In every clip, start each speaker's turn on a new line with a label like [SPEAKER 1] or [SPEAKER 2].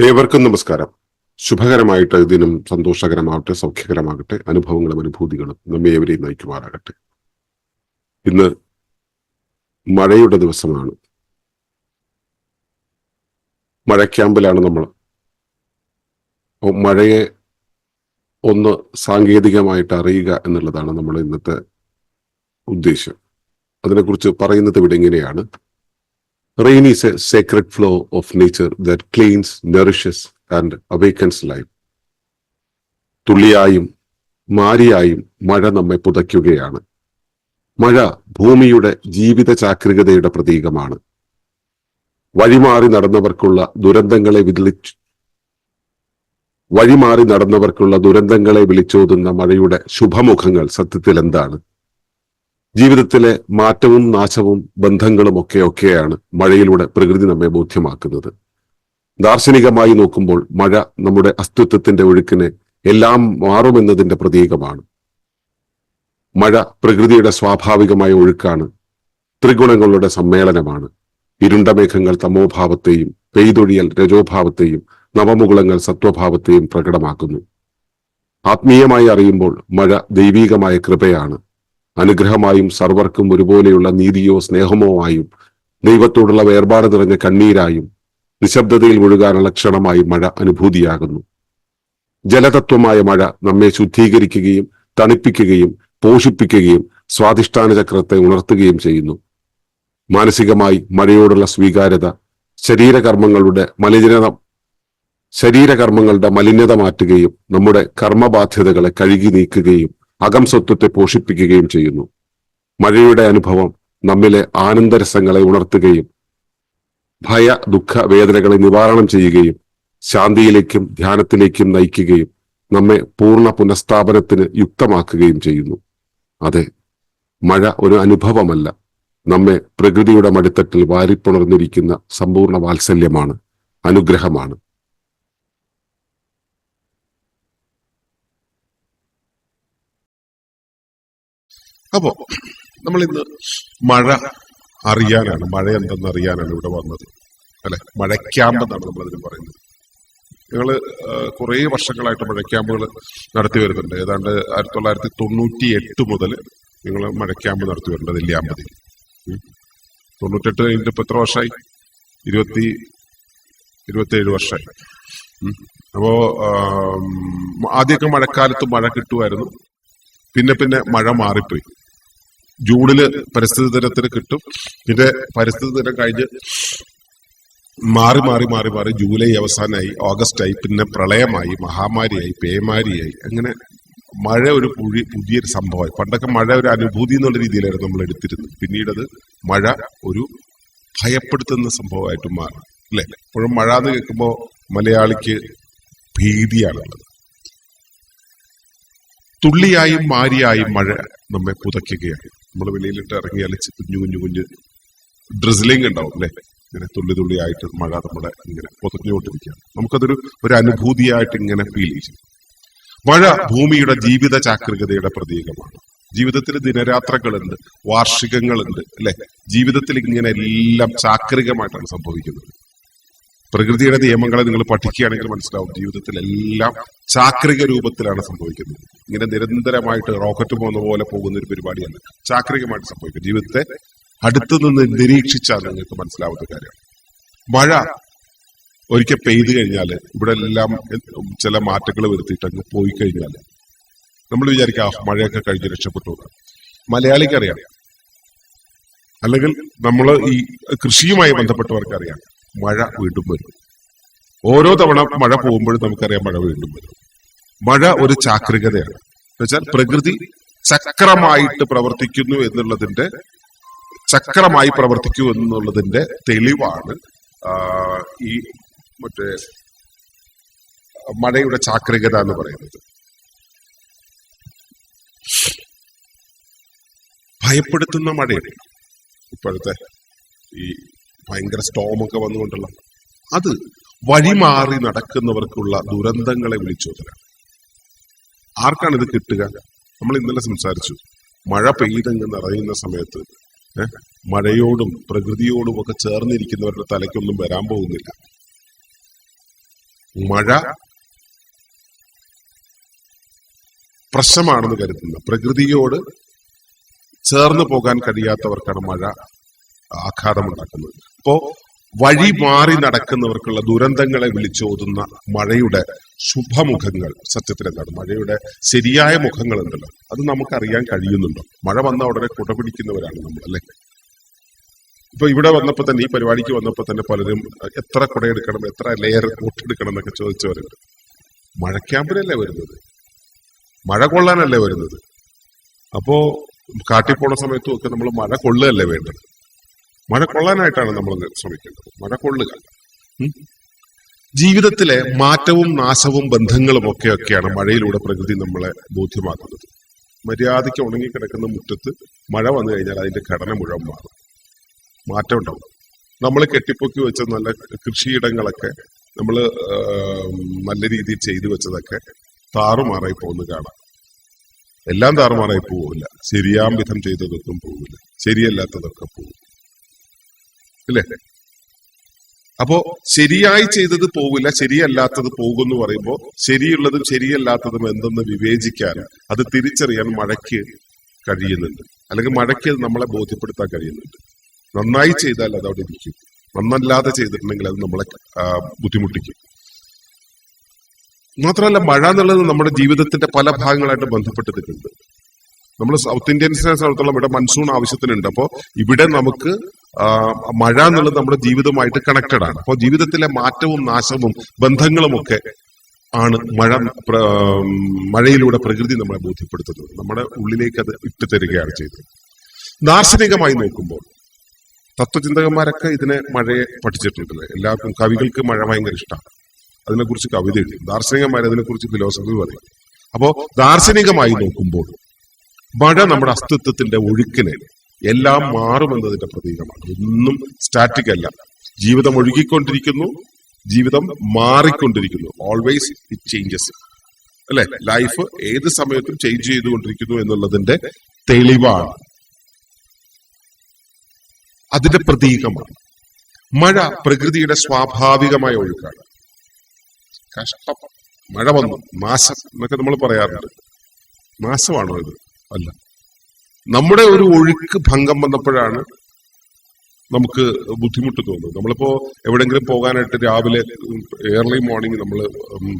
[SPEAKER 1] ഏവർക്കും നമസ്കാരം. ശുഭകരമായിട്ട് ദിനം സന്തോഷകരമാകട്ടെ സൗഖ്യകരമാകട്ടെ അനുഭവങ്ങളും അനുഭൂതികളും നമ്മെ ഏവരെയും നയിക്കുമാറാകട്ടെ. ഇന്ന് മഴയുടെ ദിവസമാണ്. മഴ ക്യാമ്പിലാണ് നമ്മൾ മഴയെ ഒന്ന് സാങ്കേതികമായിട്ട് അറിയുക എന്നുള്ളതാണ് നമ്മൾ ഇന്നത്തെ ഉദ്ദേശം. അതിനെക്കുറിച്ച് പറയുന്നത് ഇവിടെ ഇങ്ങനെയാണ്. Rain is a sacred flow of nature that cleans, nourishes, and awakens life. തുള്ളിയായും മാരിയായും മഴ നമ്മെ പുതയ്ക്കുകയാണ്. മഴ ഭൂമിയുടെ ജീവിത ചാക്രികതയുടെ പ്രതീകമാണ്. വഴിമാറി നടന്നവർക്കുള്ള ദുരന്തങ്ങളെ വിളിച്ചു വഴിമാറി നടന്നവർക്കുള്ള ദുരന്തങ്ങളെ വിളിച്ചോതുന്ന മഴയുടെ ശുഭമുഖങ്ങൾ സത്യത്തിൽ എന്താണ് ജീവിതത്തിലെ മാറ്റവും നാശവും ബന്ധങ്ങളും ഒക്കെ ഒക്കെയാണ് മഴയിലൂടെ പ്രകൃതി നമ്മെ ബോധ്യമാക്കുന്നത്. ദാർശനികമായി നോക്കുമ്പോൾ മഴ നമ്മുടെ അസ്തിത്വത്തിന്റെ ഒഴുക്കിനെ എല്ലാം മാറുമെന്നതിന്റെ പ്രതീകമാണ്. മഴ പ്രകൃതിയുടെ സ്വാഭാവികമായ ഒഴുക്കാണ്. ത്രിഗുണങ്ങളുടെ സമ്മേളനമാണ്. ഇരുണ്ട മേഘങ്ങൾ തമോഭാവത്തെയും പെയ്തൊഴിയൽ രജോഭാവത്തെയും നവമുകുളങ്ങൾ സത്വഭാവത്തെയും പ്രകടമാക്കുന്നു. ആത്മീയമായി അറിയുമ്പോൾ മഴ ദൈവീകമായ കൃപയാണ്. അനുഗ്രഹമായും സർവർക്കും ഒരുപോലെയുള്ള നീതിയോ സ്നേഹമോ ആയും ദൈവത്തോടുള്ള വേർപാട് നിറഞ്ഞ കണ്ണീരായും നിശബ്ദതയിൽ മുഴുകാനുള്ള ക്ഷണമായി മഴ അനുഭൂതിയാകുന്നു. ജലതത്വമായ മഴ നമ്മെ ശുദ്ധീകരിക്കുകയും തണുപ്പിക്കുകയും പോഷിപ്പിക്കുകയും സ്വാധിഷ്ഠാന ചക്രത്തെ ഉണർത്തുകയും ചെയ്യുന്നു. മാനസികമായി മഴയോടുള്ള സ്വീകാര്യത ശരീരകർമ്മങ്ങളുടെ മലിനത ശരീരകർമ്മങ്ങളുടെ മലിനത മാറ്റുകയും നമ്മുടെ കർമ്മബാധ്യതകളെ കഴുകി നീക്കുകയും അകം സ്വത്വത്തെ പോഷിപ്പിക്കുകയും ചെയ്യുന്നു. മഴയുടെ അനുഭവം നമ്മിലെ ആനന്ദരസങ്ങളെ ഉണർത്തുകയും ഭയ ദുഃഖ വേദനകളെ നിവാരണം ചെയ്യുകയും ശാന്തിയിലേക്കും ധ്യാനത്തിലേക്കും നയിക്കുകയും നമ്മെ പൂർണ പുനഃസ്ഥാപനത്തിന് യുക്തമാക്കുകയും ചെയ്യുന്നു. അതെ മഴ ഒരു അനുഭവമല്ല. നമ്മെ പ്രകൃതിയുടെ മടിത്തട്ടിൽ വാരിപ്പുണർന്നിരിക്കുന്ന സമ്പൂർണ വാത്സല്യമാണ് അനുഗ്രഹമാണ്.
[SPEAKER 2] അപ്പോ നമ്മൾ ഇന്ന് മഴ അറിയാനാണ് മഴ എന്തെന്ന് അറിയാനാണ് ഇവിടെ വന്നത്. അല്ലെ? മഴക്യാമ്പെന്നാണ് നമ്മൾ അതിന് പറയുന്നത് ഞങ്ങൾ കുറേ വർഷങ്ങളായിട്ട് മഴക്യാമ്പുകൾ നടത്തി വരുന്നുണ്ട്. ഏതാണ്ട് ആയിരത്തി തൊള്ളായിരത്തി തൊണ്ണൂറ്റി എട്ട് മുതൽ ഞങ്ങൾ മഴക്യാമ്പ് നടത്തി വരുന്നുണ്ട് നെല്ലിയാമ്പതി തൊണ്ണൂറ്റെട്ട് കഴിഞ്ഞിട്ട് ഇപ്പൊ എത്ര വർഷമായി ഇരുപത്തി ഇരുപത്തേഴ് വർഷമായി. അപ്പോ ആദ്യമൊക്കെ മഴക്കാലത്ത് മഴ കിട്ടുമായിരുന്നു പിന്നെ പിന്നെ മഴ മാറിപ്പോയി. ജൂണിൽ പരിസ്ഥിതി ദിനത്തിന് കിട്ടും. പിന്നെ പരിസ്ഥിതി ദിനം കഴിഞ്ഞ് മാറി മാറി മാറി മാറി ജൂലൈ അവസാനമായി ഓഗസ്റ്റ് ആയി പിന്നെ പ്രളയമായി മഹാമാരിയായി പേമാരിയായി അങ്ങനെ മഴ ഒരു പുഴി പുതിയൊരു സംഭവമായി. പണ്ടൊക്കെ മഴ ഒരു അനുഭൂതി എന്നുള്ള രീതിയിലായിരുന്നു നമ്മൾ എടുത്തിരുന്നത്. പിന്നീടത് മഴ ഒരു ഭയപ്പെടുത്തുന്ന സംഭവമായിട്ട് മാറി. അല്ലെ? ഇപ്പോഴും മഴ എന്ന് കേൾക്കുമ്പോൾ മലയാളിക്ക് ഭീതിയാണുള്ളത്. തുള്ളിയായും മാരിയായും മഴ നമ്മെ പുതയ്ക്കുകയാണ്. നമ്മൾ വെളിയിലിട്ട് ഇറങ്ങിയാൽ കുഞ്ഞു കുഞ്ഞു കുഞ്ഞ് ഡ്രിസ്ലിംഗ് ഉണ്ടാവും അല്ലെ? ഇങ്ങനെ തുള്ളി തുള്ളിയായിട്ട് മഴ നമ്മുടെ ഇങ്ങനെ പൊതഞ്ഞുകൊണ്ടിരിക്കുകയാണ്. നമുക്കതൊരു ഒരു അനുഭൂതിയായിട്ട് ഇങ്ങനെ ഫീൽ ചെയ്യും. മഴ ഭൂമിയുടെ ജീവിത ചാക്രികതയുടെ പ്രതീകമാണ്. ജീവിതത്തിൽ ദിനരാത്രകളുണ്ട് വാർഷികങ്ങളുണ്ട് അല്ലെ? ജീവിതത്തിൽ ഇങ്ങനെ എല്ലാം ചാക്രികമായിട്ടാണ് സംഭവിക്കുന്നത്. പ്രകൃതിയുടെ നിയമങ്ങളെ നിങ്ങൾ പഠിക്കുകയാണെങ്കിൽ മനസ്സിലാവും ജീവിതത്തിൽ എല്ലാം ചാക്രിക രൂപത്തിലാണ് സംഭവിക്കുന്നത്. ഇങ്ങനെ നിരന്തരമായിട്ട് റോക്കറ്റ് പോകുന്ന പോലെ പോകുന്ന ഒരു പരിപാടിയല്ല. ചാക്രികമായിട്ട് സംഭവിക്കും ജീവിതത്തെ അടുത്തു നിന്ന് നിരീക്ഷിച്ചാൽ നിങ്ങൾക്ക് മനസ്സിലാവുന്ന കാര്യമാണ്. മഴ ഒരിക്കൽ പെയ്തു കഴിഞ്ഞാൽ ഇവിടെ എല്ലാം ചില മാറ്റങ്ങൾ വരുത്തിയിട്ട് അങ്ങ് പോയി കഴിഞ്ഞാൽ നമ്മൾ വിചാരിക്കുക "ആ, മഴയൊക്കെ കഴിഞ്ഞ് രക്ഷപ്പെട്ടു. എന്ന്." മലയാളിക്ക് അറിയാം. അല്ലെങ്കിൽ നമ്മൾ ഈ കൃഷിയുമായി ബന്ധപ്പെട്ടവർക്ക് അറിയാം. മഴ വീണ്ടും വരും. ഓരോ തവണ മഴ പോകുമ്പോഴും നമുക്കറിയാം മഴ വീണ്ടും വരും. മഴ ഒരു ചാക്രികതയാണ്. എന്നുവെച്ചാൽ പ്രകൃതി ചക്രമായിട്ട് പ്രവർത്തിക്കുന്നു എന്നുള്ളതിന്റെ ചക്രമായി പ്രവർത്തിക്കൂ എന്നുള്ളതിന്റെ തെളിവാണ് ഈ മറ്റേ മഴയുടെ ചാക്രികത എന്ന് പറയുന്നത്. ഭയപ്പെടുത്തുന്ന മഴയുണ്ട് ഇപ്പോഴത്തെ ഈ ഭയങ്കര സ്റ്റോം സ്റ്റോമൊക്കെ വന്നുകൊണ്ടുള്ള അത് വഴിമാറി നടക്കുന്നവർക്കുള്ള ദുരന്തങ്ങളെ വിളിച്ചോതലാണ് ആർക്കാണ് ഇത് കിട്ടുക? നമ്മൾ ഇന്നലെ സംസാരിച്ചു. മഴ പെയ്തങ്ങ് നിറയുന്ന സമയത്ത് മഴയോടും പ്രകൃതിയോടും ഒക്കെ ചേർന്നിരിക്കുന്നവരുടെ തലയ്ക്കൊന്നും വരാൻ പോകുന്നില്ല. മഴ പ്രശ്നമാണെന്ന് കരുതുന്ന. പ്രകൃതിയോട് ചേർന്ന് പോകാൻ കഴിയാത്തവർക്കാണ് മഴ ആഘാതമുണ്ടാക്കുന്നത്. അപ്പോ വഴി മാറി നടക്കുന്നവർക്കുള്ള ദുരന്തങ്ങളെ വിളിച്ചോതുന്ന മഴയുടെ ശുഭമുഖങ്ങൾ. സത്യത്തിൽ എന്താണ് മഴയുടെ ശരിയായ മുഖങ്ങൾ ഉണ്ടല്ലോ അത് നമുക്കറിയാൻ കഴിയുന്നുണ്ടോ? മഴ വന്ന ഉടനെ കുടപിടിക്കുന്നവരാണ് നമ്മൾ അല്ലെ? ഇപ്പൊ ഇവിടെ വന്നപ്പോ തന്നെ ഈ പരിപാടിക്ക് വന്നപ്പോ തന്നെ പലരും എത്ര കുടയെടുക്കണം എത്ര ലെയർ കൂട്ടെടുക്കണം എന്നൊക്കെ ചോദിച്ചവരുണ്ട്. മഴക്യാമ്പിനല്ലേ വരുന്നത്? മഴ കൊള്ളാനല്ലേ വരുന്നത്? അപ്പോ കാട്ടിൽ പോണ സമയത്തും ഒക്കെ നമ്മൾ മഴ കൊള്ളുകയല്ലേ വേണ്ടത്? മഴ കൊള്ളാനായിട്ടാണ് നമ്മൾ ശ്രമിക്കേണ്ടത്. മഴ കൊള്ളുക ജീവിതത്തിലെ മാറ്റവും നാശവും ബന്ധങ്ങളും ഒക്കെ ഒക്കെയാണ് മഴയിലൂടെ പ്രകൃതി നമ്മളെ ബോധ്യമാക്കുന്നത്. മര്യാദയ്ക്ക് ഉണങ്ങിക്കിടക്കുന്ന മുറ്റത്ത് മഴ വന്നു കഴിഞ്ഞാൽ അതിന്റെ ഘടന മുഴുവൻ മാറും. മാറ്റം ഉണ്ടാവും. നമ്മൾ കെട്ടിപ്പൊക്കി വെച്ച നല്ല കൃഷിയിടങ്ങളൊക്കെ നമ്മൾ നല്ല രീതിയിൽ ചെയ്തു വെച്ചതൊക്കെ താറുമാറായി പോകുന്നു കാണാം. എല്ലാം താറുമാറായി പോവില്ല. ശരിയാം വിധം ചെയ്തതൊന്നും പോവില്ല. ശരിയല്ലാത്തതൊക്കെ പോകും ഇല്ലേ അപ്പോ ശരിയായി ചെയ്തത് പോവില്ല ശരിയല്ലാത്തത് പോകുമെന്ന് പറയുമ്പോൾ ശരിയുള്ളതും ശരിയല്ലാത്തതും എന്തെന്ന് വിവേചിക്കാൻ അത് തിരിച്ചറിയാൻ മഴയ്ക്ക് കഴിയുന്നുണ്ട്. അല്ലെങ്കിൽ മഴയ്ക്ക് നമ്മളെ ബോധ്യപ്പെടുത്താൻ കഴിയുന്നുണ്ട്. നന്നായി ചെയ്താൽ അത് അവിടെ ഇരിക്കും. നന്നല്ലാതെ ചെയ്തിട്ടുണ്ടെങ്കിൽ അത് നമ്മളെ ബുദ്ധിമുട്ടിക്കും. മാത്രമല്ല മഴ എന്നുള്ളത് നമ്മുടെ ജീവിതത്തിന്റെ പല ഭാഗങ്ങളായിട്ട് ബന്ധപ്പെട്ടിട്ടുണ്ട്. നമ്മൾ സൗത്ത് ഇന്ത്യൻസിനെ സംബന്ധിച്ചോളം ഇവിടെ മൺസൂൺ ആവശ്യത്തിനുണ്ട്. അപ്പോൾ ഇവിടെ നമുക്ക് മഴ എന്നുള്ളത് നമ്മുടെ ജീവിതവുമായിട്ട് കണക്റ്റഡ് ആണ്. അപ്പോൾ ജീവിതത്തിലെ മാറ്റവും നാശവും ബന്ധങ്ങളും ഒക്കെ ആണ് മഴ മഴയിലൂടെ പ്രകൃതി നമ്മളെ ബോധ്യപ്പെടുത്തുന്നത്. നമ്മുടെ ഉള്ളിലേക്ക് അത് ഇട്ടു തരികയാണ് ചെയ്തത്. ദാർശനികമായി നോക്കുമ്പോൾ തത്വചിന്തകന്മാരൊക്കെ ഇതിനെ മഴയെ പഠിച്ചിട്ടുണ്ടല്ലേ? എല്ലാവർക്കും കവികൾക്ക് മഴ ഭയങ്കര ഇഷ്ടമാണ്. അതിനെക്കുറിച്ച് കവിത എഴുതി. ദാർശനികന്മാർ അതിനെക്കുറിച്ച് ഫിലോസഫി പറയും. അപ്പോൾ ദാർശനികമായി നോക്കുമ്പോൾ മഴ നമ്മുടെ അസ്തിത്വത്തിന്റെ ഒഴുക്കിനെ എല്ലാം മാറുമെന്നതിന്റെ പ്രതീകമാണ്. ഒന്നും സ്റ്റാറ്റിക് അല്ല. ജീവിതം ഒഴുകിക്കൊണ്ടിരിക്കുന്നു ജീവിതം മാറിക്കൊണ്ടിരിക്കുന്നു. ഓൾവേസ് ഇറ്റ് ചേഞ്ചസ് അല്ലെ? ലൈഫ് ഏത് സമയത്തും ചേഞ്ച് ചെയ്തുകൊണ്ടിരിക്കുന്നു എന്നുള്ളതിന്റെ തെളിവാണ്. അതിന്റെ പ്രതീകമാണ്. മഴ പ്രകൃതിയുടെ സ്വാഭാവികമായ ഒഴുക്കാണ്. കഷ്ടം. മഴ വന്നു. നാശം എന്നൊക്കെ നമ്മൾ പറയാറുണ്ട്. നാശമാണോ ഇത്? അല്ല. നമ്മുടെ ഒരു ഒഴുക്ക് ഭംഗം വന്നപ്പോഴാണ് നമുക്ക് ബുദ്ധിമുട്ട് തോന്നുന്നത്. നമ്മളിപ്പോ എവിടെങ്കിലും പോകാനായിട്ട് രാവിലെ ഏർലി മോർണിംഗ് നമ്മൾ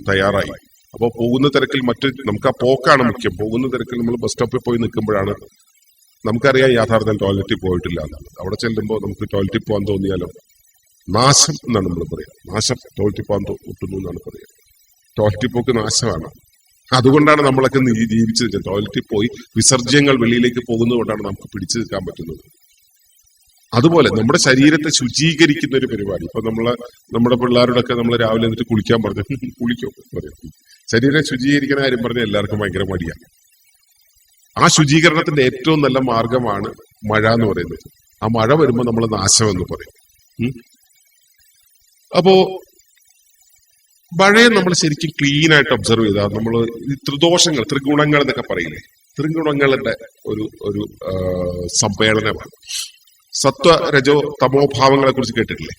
[SPEAKER 2] തയ്യാറായി. അപ്പോൾ പോകുന്ന തിരക്കിൽ മറ്റു നമുക്ക് ആ പോക്കാണ് മുഖ്യം. പോകുന്ന തിരക്കിൽ നമ്മൾ ബസ് സ്റ്റോപ്പിൽ പോയി നിൽക്കുമ്പോഴാണ് നമുക്കറിയാം യാഥാർത്ഥ്യം ടോയ്ലറ്റിൽ പോയിട്ടില്ല എന്നാണ് അവിടെ ചെല്ലുമ്പോൾ നമുക്ക് ടോയ്ലറ്റിൽ പോകാൻ തോന്നിയാലോ? നാശം എന്നാണ് നമ്മൾ പറയുക നാശം ടോയ്ലറ്റിൽ പോകാൻ തോട്ടുന്നു എന്നാണ് പറയുക ടോയ്ലറ്റിൽ പോക്ക് നാശമാണ്. അതുകൊണ്ടാണ് നമ്മളൊക്കെ നീ- ജീവിച്ചു ടോയ്ലറ്റിൽ പോയി വിസർജ്യങ്ങൾ വെളിയിലേക്ക് പോകുന്നത് കൊണ്ടാണ് നമുക്ക് പിടിച്ചു നിൽക്കാൻ പറ്റുന്നത്. അതുപോലെ നമ്മുടെ ശരീരത്തെ ശുചീകരിക്കുന്ന ഒരു പരിപാടി. ഇപ്പൊ നമ്മളെ നമ്മുടെ പിള്ളേരോടൊക്കെ നമ്മൾ രാവിലെ എന്നിട്ട് കുളിക്കാൻ പറഞ്ഞു. കുളിക്കോ? പറയും. ശരീരം ശുചീകരിക്കുന്ന കാര്യം പറഞ്ഞാൽ എല്ലാവർക്കും ഭയങ്കര മടിയാണ് ആ ശുചീകരണത്തിന്റെ ഏറ്റവും നല്ല മാർഗമാണ് മഴ എന്ന് പറയുന്നത്. ആ മഴ വരുമ്പോൾ നമ്മൾ നാശം എന്ന് പറയും. അപ്പോ മഴയെ നമ്മൾ ശരിക്കും ക്ലീൻ ആയിട്ട് ഒബ്സർവ് ചെയ്താൽ നമ്മൾ ഈ ത്രിദോഷങ്ങൾ ത്രിഗുണങ്ങൾ എന്നൊക്കെ പറയില്ലേ? ത്രിഗുണങ്ങളുടെ ഒരു ഒരു സമ്മേളനമാണ്. സത്വ രജോ തമോ ഭാവങ്ങളെ കുറിച്ച് കേട്ടിട്ടില്ലേ?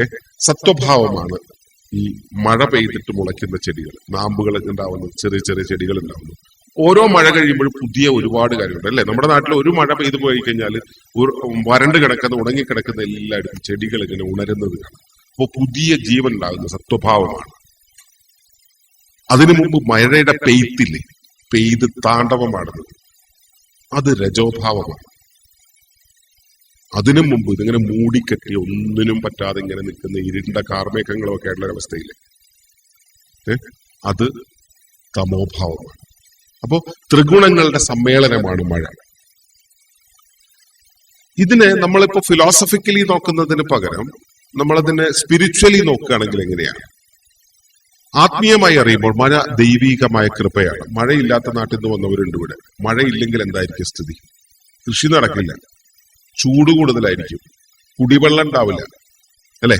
[SPEAKER 2] ഏ? സത്വഭാവമാണ് ഈ മഴ പെയ്തിട്ട് മുളയ്ക്കുന്ന ചെടികൾ നാമ്പുകൾ ഉണ്ടാവുന്നു ചെറിയ ചെറിയ ചെടികൾ ഉണ്ടാവുന്നു. ഓരോ മഴ കഴിയുമ്പോഴും പുതിയ ഒരുപാട് കാര്യങ്ങളുണ്ട് അല്ലെ? നമ്മുടെ നാട്ടിൽ ഒരു മഴ പെയ്തു പോയി കഴിഞ്ഞാൽ വരണ്ട് കിടക്കുന്ന ഉണങ്ങിക്കിടക്കുന്ന എല്ലായിടത്തും ചെടികൾ ഇങ്ങനെ ഉണരുന്നത് കാണാം. അപ്പോൾ പുതിയ ജീവൻ ഉണ്ടാകുന്ന സത്വഭാവമാണ്. അതിനു മുമ്പ് മഴയുടെ പെയ്ത്തില്ലേ? പെയ്ത് താണ്ഡവമാടുന്നത് അത് രജോഭാവമാണ്. അതിനു മുമ്പ് ഇതിങ്ങനെ മൂടിക്കെട്ടി ഒന്നിനും പറ്റാതെ ഇങ്ങനെ നിൽക്കുന്ന ഇരുണ്ട കാർമേഘങ്ങളൊക്കെ ആയിട്ടുള്ള ഒരവസ്ഥയില്ലേ? അത് തമോഭാവമാണ്. അപ്പോ ത്രിഗുണങ്ങളുടെ സമ്മേളനമാണ് മഴ. ഇതിനെ നമ്മളിപ്പോ ഫിലോസഫിക്കലി നോക്കുന്നതിന് പകരം നമ്മളതിനെ സ്പിരിച്വലി നോക്കുകയാണെങ്കിൽ എങ്ങനെയാണ്? ആത്മീയമായി അറിയുമ്പോൾ മഴ ദൈവീകമായ കൃപയാണ്. മഴയില്ലാത്ത നാട്ടിൽ നിന്ന് വന്നവരുണ്ട് ഇവിടെ. മഴയില്ലെങ്കിൽ എന്തായിരിക്കും സ്ഥിതി? കൃഷി നടക്കില്ല. ചൂട് കൂടുതലായിരിക്കും. കുടിവെള്ളം ഉണ്ടാവില്ല. അല്ലെ?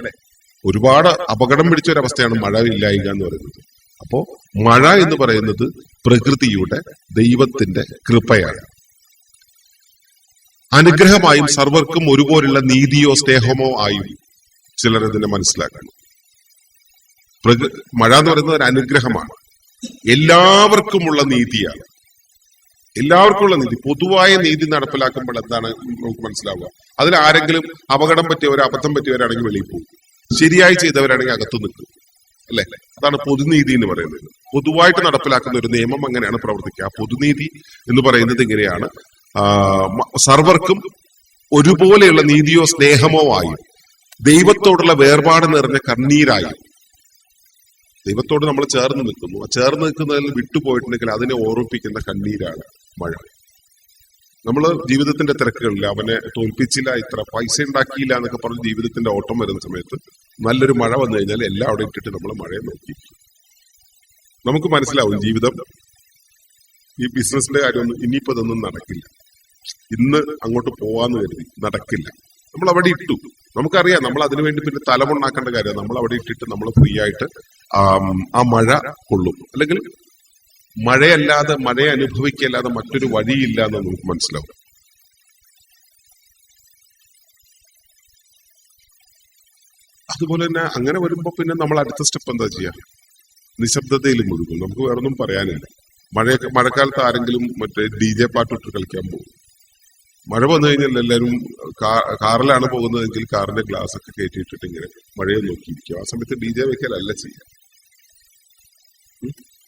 [SPEAKER 2] ഒരുപാട് അപകടം പിടിച്ച ഒരവസ്ഥയാണ് മഴ ഇല്ലായിക എന്ന് പറയുന്നത്. അപ്പോ മഴ എന്ന് പറയുന്നത് പ്രകൃതിയുടെ ദൈവത്തിന്റെ കൃപയാണ്. അനുഗ്രഹമായും സർവർക്കും ഒരുപോലുള്ള നീതിയോ സ്നേഹമോ ആയും ചിലർ മനസ്സിലാക്കണം. മഴ എന്ന് പറയുന്നത് ഒരു അനുഗ്രഹമാണ്. എല്ലാവർക്കുമുള്ള നീതിയാണ്. എല്ലാവർക്കുമുള്ള നീതി. പൊതുവായ നീതി നടപ്പിലാക്കുമ്പോൾ എന്താണ് നമുക്ക് മനസ്സിലാവുക? അതിൽ ആരെങ്കിലും അപകടം പറ്റിയവരോ അബദ്ധം പറ്റിയവരാണെങ്കിൽ വെളിയിൽ പോകും. ശരിയായി ചെയ്തവരാണെങ്കിൽ അകത്തു നിൽക്കും. അല്ലെ? അതാണ് പൊതുനീതി എന്ന് പറയുന്നത്. പൊതുവായിട്ട് നടപ്പിലാക്കുന്ന ഒരു നിയമം അങ്ങനെയാണ് പ്രവർത്തിക്കുക. പൊതുനീതി എന്ന് പറയുന്നത് ഇങ്ങനെയാണ്. സർവർക്കും ഒരുപോലെയുള്ള നീതിയോ സ്നേഹമോ ആയും ദൈവത്തോടുള്ള വേർപാട് നിറഞ്ഞ കണ്ണീരായി. ദൈവത്തോട് നമ്മൾ ചേർന്ന് നിൽക്കുന്നു. ആ ചേർന്ന് നിൽക്കുന്നതിൽ വിട്ടുപോയിട്ടുണ്ടെങ്കിൽ അതിനെ ഓർമ്മിപ്പിക്കുന്ന കണ്ണീരാണ് മഴ. നമ്മൾ ജീവിതത്തിന്റെ തിരക്കുകളിൽ അവനെ തോൽപ്പിച്ചില്ല ഇത്ര പൈസ ഉണ്ടാക്കിയില്ല എന്നൊക്കെ പറഞ്ഞ് ജീവിതത്തിന്റെ ഓട്ടം വരുന്ന സമയത്ത് നല്ലൊരു മഴ വന്നു കഴിഞ്ഞാൽ എല്ലാം അവിടെ ഇട്ടിട്ട് നമ്മൾ മഴയെ നോക്കി. നമുക്ക് മനസ്സിലാവും ജീവിതം ഈ ബിസിനസിന്റെ കാര്യമൊന്നും ഇനിയിപ്പോ ഇതൊന്നും നടക്കില്ല. ഇന്ന് അങ്ങോട്ട് പോവാന്ന് കരുതി നടക്കില്ല. നമ്മൾ അവിടെ ഇട്ടു. നമുക്കറിയാം നമ്മൾ അതിനുവേണ്ടി പിന്നെ തലമുണ്ടാക്കേണ്ട കാര്യം നമ്മൾ അവിടെ ഇട്ടിട്ട് നമ്മൾ ഫ്രീ ആയിട്ട് ആ മഴ കൊള്ളും. അല്ലെങ്കിൽ മഴയല്ലാതെ മഴയെ അനുഭവിക്കല്ലാതെ മറ്റൊരു വഴിയില്ല എന്ന് നമുക്ക് മനസ്സിലാവും അതുപോലെ തന്നെ അങ്ങനെ വരുമ്പോ പിന്നെ നമ്മൾ അടുത്ത സ്റ്റെപ്പ് എന്താ ചെയ്യാ? നിശബ്ദതയിൽ മുഴുകും നമുക്ക് വേറൊന്നും പറയാനില്ല. മഴ മഴക്കാലത്ത് ആരെങ്കിലും മറ്റേ ഡി ജെ പാട്ടിട്ട് കളിക്കാൻ പോകും. മഴ വന്നു കഴിഞ്ഞാൽ എല്ലാവരും കാറിലാണ് പോകുന്നതെങ്കിൽ കാറിന്റെ ഗ്ലാസ് ഒക്കെ കയറ്റിയിട്ടിട്ട് ഇങ്ങനെ മഴയെ നോക്കിയിരിക്കും. ആ സമയത്ത് ഡി ജെ വെക്കലല്ല ചെയ്യാം.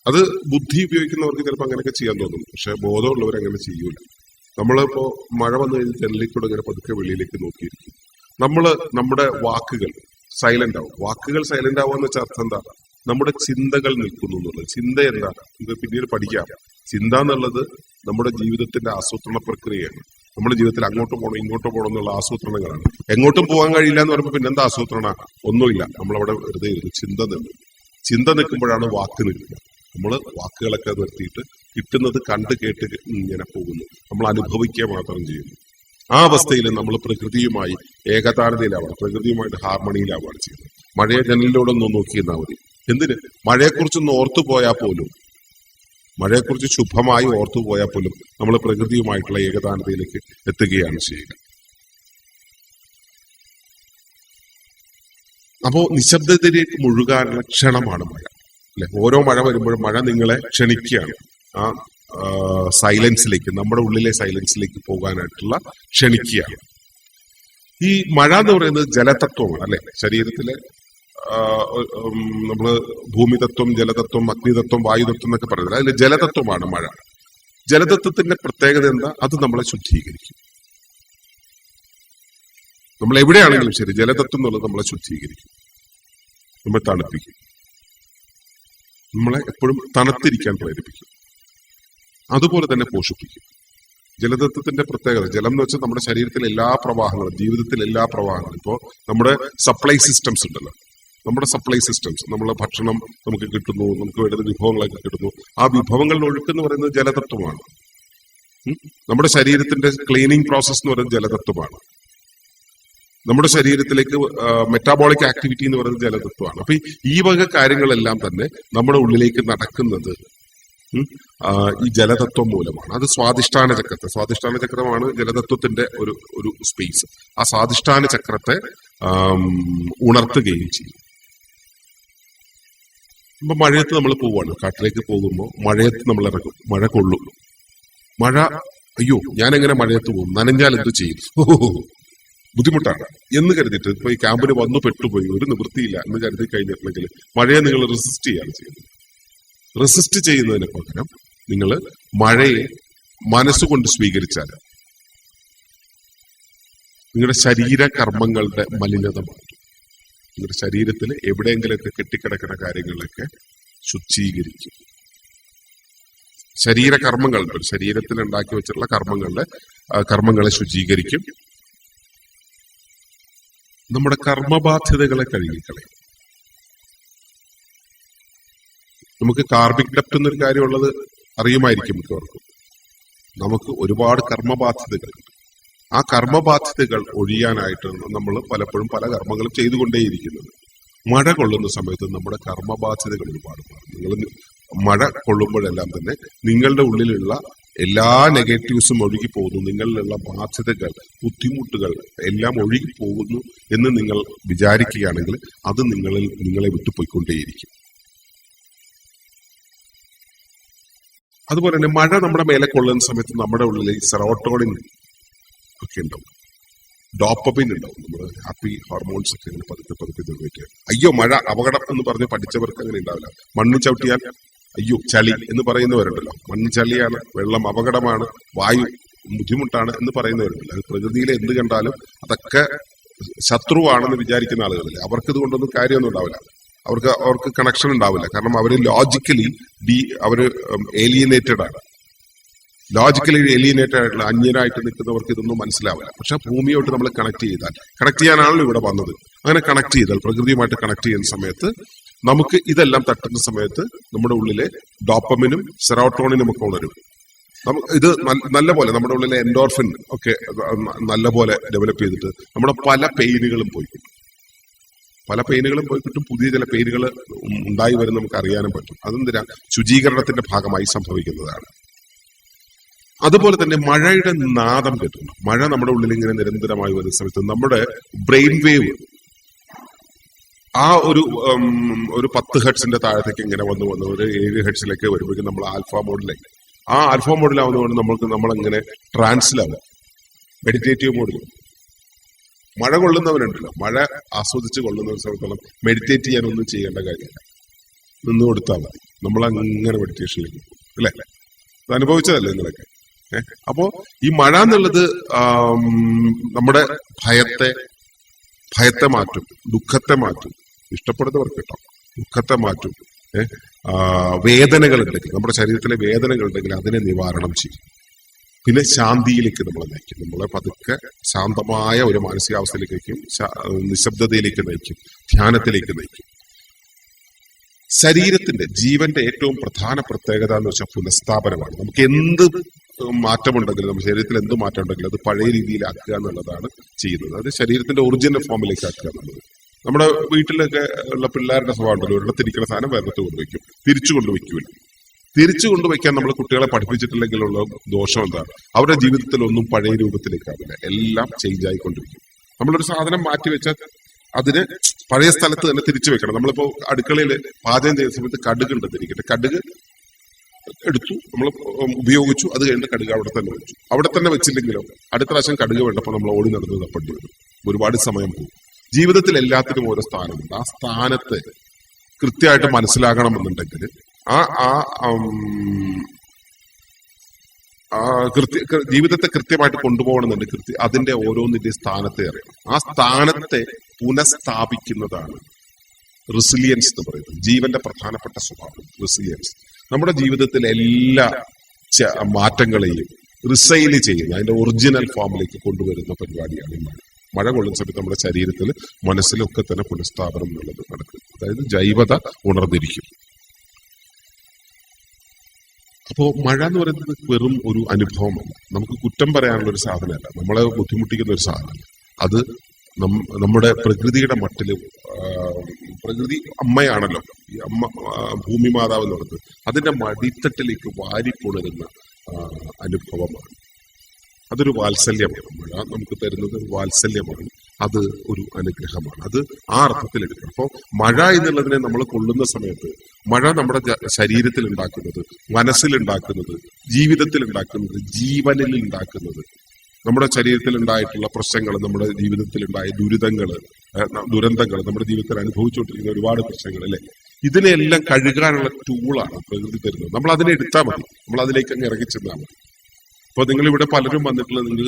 [SPEAKER 2] അത് ബുദ്ധി ഉപയോഗിക്കുന്നവർക്ക് ചിലപ്പോൾ അങ്ങനെയൊക്കെ ചെയ്യാൻ തോന്നും. പക്ഷെ ബോധമുള്ളവർ അങ്ങനെ ചെയ്യൂല. നമ്മളിപ്പോ മഴ വന്നു കഴിഞ്ഞാൽ ജനലിൽ കൂടെ ഇങ്ങനെ പതുക്കെ വെളിയിലേക്ക് നോക്കിയിരിക്കും. നമ്മൾ നമ്മുടെ വാക്കുകൾ സൈലന്റ് ആവും. വാക്കുകൾ സൈലന്റ് ആവുക എന്ന് വെച്ചാൽ അർത്ഥം എന്താ? നമ്മുടെ ചിന്തകൾ നിൽക്കുന്നു എന്നുള്ളത്. ചിന്ത എന്താ ഇത് പിന്നീട് പഠിക്കാം. ചിന്ത എന്നുള്ളത് നമ്മുടെ ജീവിതത്തിന്റെ ആസൂത്രണ പ്രക്രിയയാണ്. നമ്മുടെ ജീവിതത്തിൽ അങ്ങോട്ടും പോകണം ഇങ്ങോട്ടും പോകണം എന്നുള്ള ആസൂത്രണങ്ങളാണ്. എങ്ങോട്ടും പോകാൻ കഴിയില്ല എന്ന് പറയുമ്പോൾ പിന്നെന്താ ആസൂത്രണ? ഒന്നുമില്ല. നമ്മളവിടെ വെറുതെ ഇരുന്ന് ചിന്ത നിന്നു. ചിന്ത നിൽക്കുമ്പോഴാണ് വാക്ക് നിൽക്കുക. നമ്മൾ വാക്കുകളൊക്കെ നിർത്തിയിട്ട് കിട്ടുന്നത് കണ്ട് കേട്ട് ഇങ്ങനെ പോകുന്നു. നമ്മൾ അനുഭവിക്കുക മാത്രം ചെയ്യുന്നു. ആ അവസ്ഥയിൽ നമ്മൾ പ്രകൃതിയുമായി ഏകതാനതയിലാവണം പ്രകൃതിയുമായിട്ട് ഹാർമണിയിലാവുകയാണ് ചെയ്യുന്നത്. മഴയെ ജനലിലൂടെ ഒന്ന് നോക്കിയിരുന്നാൽ മതി. എന്തിന്? മഴയെക്കുറിച്ചൊന്ന് ഓർത്തു പോയാൽ പോലും മഴയെക്കുറിച്ച് ശുഭമായി ഓർത്തു പോയാൽ പോലും നമ്മൾ പ്രകൃതിയുമായിട്ടുള്ള ഏകതാനതയിലേക്ക് എത്തുകയാണ് ചെയ്യുക. അപ്പോ നിശബ്ദതയിലേക്ക് മുഴുകാനുള്ള ക്ഷണമാണ് മഴ. അല്ലെ? ഓരോ മഴ വരുമ്പോഴും മഴ നിങ്ങളെ ക്ഷണിക്കുകയാണ്. ആ, സൈലൻസിലേക്ക് നമ്മുടെ ഉള്ളിലെ സൈലൻസിലേക്ക് പോകാനായിട്ടുള്ള ക്ഷണിക്കുകയാണ്. ഈ മഴ എന്ന് പറയുന്നത് ജലതത്വമാണ് അല്ലെ? ശരീരത്തിലെ തത്വം ഭൂമിതത്വം ജലതത്വം അഗ്നിതത്വം വായുതത്വം എന്നൊക്കെ പറയുന്നത്. അതിൽ ജലതത്വമാണ് മഴ. ജലതത്വത്തിന്റെ പ്രത്യേകത എന്താ? അത് നമ്മളെ ശുദ്ധീകരിക്കും. നമ്മൾ എവിടെയാണെങ്കിലും ശരി ജലതത്വം എന്നുള്ളത് നമ്മളെ ശുദ്ധീകരിക്കും. നമ്മളെ തണുപ്പിക്കും. നമ്മളെ എപ്പോഴും തണുത്തിരിക്കാൻ പ്രേരിപ്പിക്കും. അതുപോലെ തന്നെ പോഷിപ്പിക്കും. ജലതത്വത്തിന്റെ പ്രത്യേകത ജലം എന്ന് വെച്ചാൽ നമ്മുടെ ശരീരത്തിലെ എല്ലാ പ്രവാഹങ്ങളും ജീവിതത്തിലെ എല്ലാ പ്രവാഹങ്ങളും. ഇപ്പോൾ നമ്മുടെ സപ്ലൈ സിസ്റ്റംസ് ഉണ്ടല്ലോ. നമ്മുടെ സപ്ലൈ സിസ്റ്റംസ് നമ്മളെ ഭക്ഷണം നമുക്ക് കിട്ടുന്നു നമുക്ക് വേണ്ടുന്ന വിഭവങ്ങളൊക്കെ കിട്ടുന്നു. ആ വിഭവങ്ങളുടെ ഒഴുക്ക് എന്ന് പറയുന്നത് ജലതത്വമാണ്. നമ്മുടെ ശരീരത്തിന്റെ ക്ലീനിങ് പ്രോസസ് എന്ന് പറയുന്നത് ജലതത്വമാണ്. നമ്മുടെ ശരീരത്തിലേക്ക് മെറ്റാബോളിക് ആക്ടിവിറ്റി എന്ന് പറയുന്നത് ജലതത്വമാണ്. അപ്പൊ ഈ വക കാര്യങ്ങളെല്ലാം തന്നെ നമ്മുടെ ഉള്ളിലേക്ക് നടക്കുന്നത് ഈ ജലതത്വം മൂലമാണ്. അത് സ്വാധിഷ്ഠാന ചക്രത്തെ സ്വാധിഷ്ഠാന ചക്രമാണ് ജലതത്വത്തിന്റെ ഒരു ഒരു സ്പേസ് ആ സ്വാധിഷ്ഠാന ചക്രത്തെ ഉണർത്തുകയും ചെയ്യും. ഇപ്പൊ മഴയത്ത് നമ്മൾ പോവാണ്. കാട്ടിലേക്ക് പോകുമ്പോൾ മഴയത്ത് നമ്മൾ ഇറങ്ങും. മഴ കൊള്ളും. മഴ അയ്യോ ഞാൻ എങ്ങനെ മഴയത്ത് പോകും? നനഞ്ഞാൽ എന്ത് ചെയ്യും? ബുദ്ധിമുട്ടാണ്. എന്ന് കരുതിയിട്ട് ഇപ്പൊ ഈ ക്യാമ്പിന് വന്നു പെട്ടുപോയി. ഒരു നിവൃത്തിയില്ല എന്ന് കരുതി കഴിഞ്ഞിട്ടുണ്ടെങ്കിൽ മഴയെ നിങ്ങൾ റെസിസ്റ്റ് ചെയ്യാണ് ചെയ്യുന്നത്. റെസിസ്റ്റ് ചെയ്യുന്നതിന് പകരം നിങ്ങൾ മഴയെ മനസ്സുകൊണ്ട് സ്വീകരിച്ചാൽ നിങ്ങളുടെ ശരീര കർമ്മങ്ങളുടെ മലിനത നിങ്ങളുടെ ശരീരത്തിൽ എവിടെയെങ്കിലൊക്കെ കെട്ടിക്കിടക്കുന്ന കാര്യങ്ങളൊക്കെ ശുദ്ധീകരിക്കും. ശരീര കർമ്മങ്ങൾ ശരീരത്തിൽ ഉണ്ടാക്കി വെച്ചിട്ടുള്ള കർമ്മങ്ങളുടെ കർമ്മങ്ങളെ ശുചീകരിക്കും നമ്മുടെ കർമ്മബാധ്യതകളെ കഴുകിക്കളയും. നമുക്ക് കാർബിക് ഡെപ്റ്റ് എന്നൊരു കാര്യമുള്ളത് അറിയുമായിരിക്കും മിക്കവർക്കും. നമുക്ക് ഒരുപാട് കർമ്മബാധ്യതകളുണ്ട് ആ കർമ്മബാധ്യതകൾ ഒഴിയാനായിട്ട് നമ്മൾ പലപ്പോഴും പല കർമ്മങ്ങളും ചെയ്തുകൊണ്ടേയിരിക്കുന്നത്. മഴ കൊള്ളുന്ന സമയത്ത് നമ്മുടെ കർമ്മബാധ്യതകൾ ഒരുപാട് നിങ്ങൾ മഴ കൊള്ളുമ്പോഴെല്ലാം തന്നെ നിങ്ങളുടെ ഉള്ളിലുള്ള എല്ലാ നെഗറ്റീവ്സും ഒഴുകി പോകുന്നു നിങ്ങളിലുള്ള ബാധ്യതകൾ ബുദ്ധിമുട്ടുകൾ എല്ലാം ഒഴുകി പോകുന്നു എന്ന് നിങ്ങൾ വിചാരിക്കുകയാണെങ്കിൽ അത് നിങ്ങളിൽ നിങ്ങളെ വിട്ടുപോയിക്കൊണ്ടേയിരിക്കും. അതുപോലെ തന്നെ മഴ നമ്മുടെ മേലെ കൊള്ളുന്ന സമയത്ത് നമ്മുടെ ഉള്ളിൽ സെറോട്ടോണിൻ ഒക്കെ ഉണ്ടാവും. ഡോപ്പബിൻ ഉണ്ടാവും. നമ്മൾ ഹാപ്പി ഹോർമോൺസ് ഒക്കെ ഇങ്ങനെ പതുക്കെ പതുക്കെ ജനറേറ്റ് അയ്യോ മഴ അപകടം എന്ന് പറഞ്ഞ് പഠിച്ചവർക്ക് അങ്ങനെ ഉണ്ടാവില്ല. മണ്ണ് ചവിട്ടിയാൽ അയ്യോ ചളി എന്ന് പറയുന്നവരുണ്ടല്ലോ. മണ്ണ് ചളിയാണ് വെള്ളം അപകടമാണ് വായു ബുദ്ധിമുട്ടാണ് എന്ന് പറയുന്നവരുണ്ടല്ലോ. പ്രകൃതിയിൽ എന്ത് കണ്ടാലും അതൊക്കെ ശത്രുവാണെന്ന് വിചാരിക്കുന്ന ആളുകളില്ലേ? അവർക്ക് ഇതുകൊണ്ടൊന്നും കാര്യമൊന്നും ഉണ്ടാവില്ല. അവർക്ക് അവർക്ക് കണക്ഷൻ ഉണ്ടാവില്ല. കാരണം അവർ ലോജിക്കലി ഡി അവർ ഏലിയനേറ്റഡ് ആണ്. ലോജിക്കലി എലിയനേറ്റഡ് ആയിട്ടുള്ള അന്യരായിട്ട് നിൽക്കുന്നവർക്ക് ഇതൊന്നും മനസ്സിലാവില്ല. പക്ഷെ ഭൂമിയോട്ട് നമ്മൾ കണക്ട് ചെയ്താൽ കണക്ട് ചെയ്യാനാണല്ലോ ഇവിടെ വന്നത്. അങ്ങനെ കണക്ട് ചെയ്താൽ പ്രകൃതിയുമായിട്ട് കണക്ട് ചെയ്യുന്ന സമയത്ത് നമുക്ക് ഇതെല്ലാം തട്ടുന്ന സമയത്ത് നമ്മുടെ ഉള്ളിലെ ഡോപ്പമിനും സെറോട്ടോണിനും ഒക്കെ ഉണരും. ഇത് നല്ല- പോലെ നമ്മുടെ ഉള്ളിലെ എൻഡോർഫിൻ ഒക്കെ നല്ല പോലെ ഡെവലപ്പ് ചെയ്തിട്ട് നമ്മുടെ പല പെയിനുകളും പോയി പല പെയിനുകളും പോയി കിട്ടും. പുതിയ ചില പെയിനുകൾ ഉണ്ടായി വരും നമുക്ക് അറിയാനും പറ്റും. അതെന്തിനാ? ശുചീകരണത്തിന്റെ ഭാഗമായി സംഭവിക്കുന്നതാണ്. അതുപോലെ തന്നെ മഴയുടെ നാദം കേട്ടിട്ടുണ്ട് മഴ നമ്മുടെ ഉള്ളിൽ ഇങ്ങനെ നിരന്തരമായി വരുന്ന സമയത്ത് നമ്മുടെ ബ്രെയിൻ വേവ് ആ ഒരു ഒരു പത്ത് ഹെഡ്സിന്റെ താഴത്തേക്ക് ഇങ്ങനെ വന്നു വന്ന് ഒരു ഏഴ് ഹെഡ്സിലേക്ക് വരുമ്പോഴേക്കും നമ്മൾ ആൽഫ മോഡിലായി ആ ആൽഫ മോഡിലാവുന്നതുകൊണ്ട് നമ്മൾക്ക് നമ്മളങ്ങനെ ട്രാൻസിലാവും മെഡിറ്റേറ്റീവ് മോഡിൽ മഴ കൊള്ളുന്നവരുണ്ടല്ലോ. മഴ ആസ്വദിച്ച് കൊള്ളുന്ന സമയത്തോളം മെഡിറ്റേറ്റ് ചെയ്യാനൊന്നും ചെയ്യേണ്ട കാര്യമില്ല. നിന്ന് കൊടുത്താൽ മതി. നമ്മൾ അങ്ങനെ മെഡിറ്റേഷനിലേക്ക് അല്ലേ? അത് അനുഭവിച്ചതല്ലേ നിങ്ങളൊക്കെ? അപ്പോ ഈ മഴ എന്നുള്ളത് നമ്മുടെ ഭയത്തെ ഭയത്തെ മാറ്റും ദുഃഖത്തെ മാറ്റും. ഇഷ്ടപ്പെടുന്നവർക്ക് കേട്ടോ. ദുഃഖത്തെ മാറ്റും. വേദനകൾ ഉണ്ടെങ്കിൽ നമ്മുടെ ശരീരത്തിലെ വേദനകൾ ഉണ്ടെങ്കിൽ അതിനെ നിവാരണം ചെയ്യും. പിന്നെ ശാന്തിയിലേക്ക് നമ്മളെ നയിക്കും. നമ്മളെ പതുക്കെ ശാന്തമായ ഒരു മാനസികാവസ്ഥയിലേക്ക് നയിക്കും. നിശബ്ദതയിലേക്ക് നയിക്കും. ധ്യാനത്തിലേക്ക് നയിക്കും. ശരീരത്തിന്റെ ജീവന്റെ ഏറ്റവും പ്രധാന പ്രത്യേകത എന്ന് വെച്ചാൽ പുനഃസ്ഥാപനമാണ്. നമുക്ക് എന്ത് മാറ്റമുണ്ടെങ്കിലും നമ്മുടെ ശരീരത്തിൽ എന്ത് മാറ്റം ഉണ്ടെങ്കിലും അത് പഴയ രീതിയിലാക്കുക എന്നുള്ളതാണ് ചെയ്യുന്നത്. അത് ശരീരത്തിന്റെ ഒറിജിനൽ ഫോമിലേക്ക് ആക്കുക എന്നുള്ളത്. നമ്മുടെ വീട്ടിലൊക്കെ ഉള്ള പിള്ളേരുടെ സ്വഭാവം ഉണ്ടല്ലോ ഒരിടത്തിരിക്കുന്ന സാധനം വേറെടുത്ത് കൊണ്ടുവയ്ക്കും. തിരിച്ചു കൊണ്ടുവയ്ക്കൂല. തിരിച്ചു കൊണ്ടുവയ്ക്കാൻ നമ്മൾ കുട്ടികളെ പഠിപ്പിച്ചിട്ടില്ലെങ്കിലുള്ള ദോഷം എന്താ അവരുടെ ജീവിതത്തിൽ ഒന്നും പഴയ രൂപത്തിലേക്കാവില്ല എല്ലാം ചേഞ്ച് ആയിക്കൊണ്ടിരിക്കും. നമ്മളൊരു സാധനം മാറ്റി വെച്ചാൽ അതിന് പഴയ സ്ഥലത്ത് തന്നെ തിരിച്ചു വെക്കണം. നമ്മളിപ്പോ അടുക്കളയിൽ പാചകം ചെയ്യുന്ന സമയത്ത് കടുക് ഉണ്ടെന്നിരിക്കട്ടെ കടുക് എടുത്തു. നമ്മൾ ഉപയോഗിച്ചു. അത് കഴിഞ്ഞിട്ട് കടുക് അവിടെ തന്നെ വെച്ചു. അവിടെ തന്നെ വെച്ചില്ലെങ്കിലോ അടുത്ത പ്രാവശ്യം കടുക് വേണ്ടപ്പോൾ നമ്മൾ ഓടി നടന്ന് തപ്പേണ്ടി വരും. ഒരുപാട് സമയം പോകും. ജീവിതത്തിൽ എല്ലാത്തിനും ഓരോ സ്ഥാനമുണ്ട്. ആ സ്ഥാനത്തെ കൃത്യമായിട്ട് മനസ്സിലാകണമെന്നുണ്ടെങ്കിൽ ആ ആ ആ കൃത്യ ജീവിതത്തെ കൃത്യമായിട്ട് കൊണ്ടുപോകണമെന്നുണ്ട് കൃത്യ അതിന്റെ ഓരോന്നിന്റെ സ്ഥാനത്തെ അറിയണം. ആ സ്ഥാനത്തെ പുനഃസ്ഥാപിക്കുന്നതാണ് റെസിലിയൻസ് എന്ന് പറയുന്നത്. ജീവന്റെ പ്രധാനപ്പെട്ട സ്വഭാവം റെസിലിയൻസ് നമ്മുടെ ജീവിതത്തിലെ എല്ലാ മാറ്റങ്ങളെയും റിസൈൽ ചെയ്യുന്ന അതിന്റെ ഒറിജിനൽ ഫോമിലേക്ക് കൊണ്ടുവരുന്ന പരിപാടിയാണ് ഈ മഴ. മഴ കൊള്ളുന്ന സമയത്ത് നമ്മുടെ ശരീരത്തിൽ മനസ്സിലൊക്കെ തന്നെ പുനഃസ്ഥാപനം എന്നുള്ളത് നടക്കും. അതായത് ജൈവത ഉണർന്നിരിക്കും. അപ്പോ മഴ എന്ന് പറയുന്നത് വെറും ഒരു അനുഭവമല്ല. നമുക്ക് കുറ്റം പറയാനുള്ള ഒരു സാധനമല്ല. നമ്മളെ ബുദ്ധിമുട്ടിക്കുന്ന ഒരു സാധനമല്ല. അത് നമ്മുടെ പ്രകൃതിയുടെ മട്ടിലും പ്രകൃതി അമ്മയാണല്ലോ. ഈ അമ്മ ഭൂമി മാതാവ് എന്ന് പറയുന്നത്. അതിന്റെ മടിത്തട്ടിലേക്ക് വാരിപ്പുണരുന്ന അനുഭവമാണ്. അതൊരു വാത്സല്യമാണ്. മഴ നമുക്ക് തരുന്നത് ഒരു വാത്സല്യമാണ്. അത് ഒരു അനുഗ്രഹമാണ്. അത് ആ അർത്ഥത്തിൽ എടുക്കണം. അപ്പോൾ മഴ എന്നുള്ളതിനെ നമ്മൾ കൊള്ളുന്ന സമയത്ത് മഴ നമ്മുടെ ശരീരത്തിൽ ഉണ്ടാക്കുന്നത് മനസ്സിൽ ഉണ്ടാക്കുന്നത് ജീവിതത്തിൽ ഉണ്ടാക്കുന്നത് ജീവനിൽ ഉണ്ടാക്കുന്നത് നമ്മുടെ ശരീരത്തിൽ ഉണ്ടായിട്ടുള്ള പ്രശ്നങ്ങൾ നമ്മുടെ ജീവിതത്തിൽ ഉണ്ടായ ദുരിതങ്ങൾ ദുരന്തങ്ങൾ നമ്മുടെ ജീവിതത്തിൽ അനുഭവിച്ചുകൊണ്ടിരിക്കുന്ന ഒരുപാട് പ്രശ്നങ്ങൾ അല്ലെ? ഇതിനെല്ലാം കഴുകാനുള്ള ടൂളാണ് പ്രകൃതി തരുന്നത്. നമ്മൾ അതിനെ എടുത്താൽ മതി. നമ്മൾ അതിലേക്ക് അങ്ങ് ഇറങ്ങി ചെന്നാൽ മതി. അപ്പൊ നിങ്ങൾ ഇവിടെ പലരും വന്നിട്ടുള്ളത് നിങ്ങൾ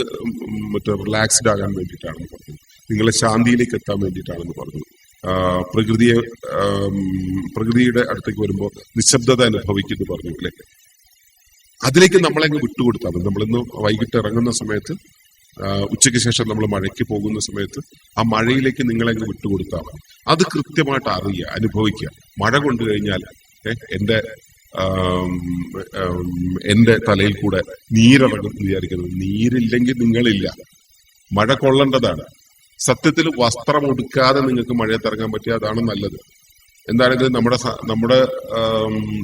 [SPEAKER 2] മറ്റേ റിലാക്സ്ഡ് ആകാൻ വേണ്ടിയിട്ടാണെന്ന് പറഞ്ഞു. നിങ്ങളെ ശാന്തിയിലേക്ക് എത്താൻ വേണ്ടിയിട്ടാണെന്ന് പറഞ്ഞു. പ്രകൃതിയെ പ്രകൃതിയുടെ അടുത്തേക്ക് വരുമ്പോൾ നിശബ്ദത അനുഭവിക്കുന്നു പറഞ്ഞു അല്ലെ? അതിലേക്ക് നമ്മളെ അങ്ങ് വിട്ടുകൊടുത്താൽ മതി നമ്മളിന്ന് വൈകിട്ട് ഇറങ്ങുന്ന സമയത്ത് ഉച്ചയ്ക്ക് ശേഷം നമ്മൾ മഴയ്ക്ക് പോകുന്ന സമയത്ത് ആ മഴയിലേക്ക് നിങ്ങളെ അങ്ങ് വിട്ടുകൊടുത്താൽ മതി. അത് കൃത്യമായിട്ട് അറിയുക അനുഭവിക്കുക. മഴ കൊണ്ടു കഴിഞ്ഞാൽ എന്റെ എന്റെ തലയിൽ കൂടെ നീരിറങ്ങും വിചാരിക്കുന്നത് നീരില്ലെങ്കിൽ നിങ്ങളില്ല. മഴ കൊള്ളേണ്ടതാണ്. സത്യത്തിൽ വസ്ത്രം ഉടുക്കാതെ നിങ്ങൾക്ക് മഴയത്തിറങ്ങാൻ പറ്റിയ അതാണ് നല്ലത്. എന്താണെങ്കിലും നമ്മുടെ നമ്മുടെ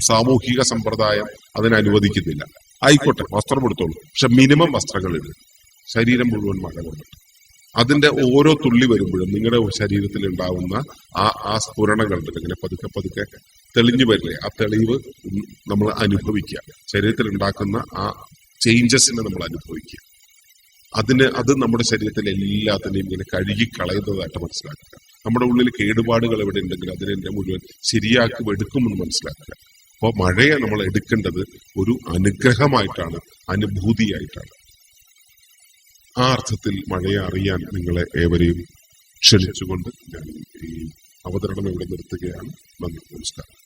[SPEAKER 2] സാമൂഹിക സമ്പ്രദായം അതിനനുവദിക്കുന്നില്ല ആയിക്കോട്ടെ വസ്ത്രം എടുത്തോളൂ പക്ഷെ മിനിമം വസ്ത്രങ്ങൾ ഇടുക. ശരീരം മുഴുവൻ മഴ അതിന്റെ ഓരോ തുള്ളി വരുമ്പോഴും നിങ്ങളുടെ ശരീരത്തിൽ ഉണ്ടാവുന്ന ആ ആ സ്ഫുരണങ്ങൾ ഇങ്ങനെ പതുക്കെ പതുക്കെ തെളിഞ്ഞു വരില്ലേ? ആ തെളിവ് നമ്മൾ അനുഭവിക്കുക. ശരീരത്തിൽ ഉണ്ടാക്കുന്ന ആ ചേഞ്ചസിനെ നമ്മൾ അനുഭവിക്കുക. അതിന് അത് നമ്മുടെ ശരീരത്തിലെ എല്ലാത്തിനെയും ഇങ്ങനെ കഴുകി കളയുന്നതായിട്ട് മനസ്സിലാക്കുക. നമ്മുടെ ഉള്ളിൽ കേടുപാടുകൾ എവിടെ ഉണ്ടെങ്കിൽ അതിനെ മുഴുവൻ ശരിയാക്കി എടുക്കുമെന്ന് മനസ്സിലാക്കുക. അപ്പോൾ മഴയെ നമ്മൾ എടുക്കേണ്ടത് ഒരു അനുഗ്രഹമായിട്ടാണ് അനുഭൂതിയായിട്ടാണ്. ആ അർത്ഥത്തിൽ മഴയെ അറിയാൻ നിങ്ങളെ ഏവരെയും ക്ഷണിച്ചുകൊണ്ട് ഞാൻ ഈ അവതരണം ഇവിടെ നിർത്തുകയാണ്. നന്ദി നമസ്കാരം.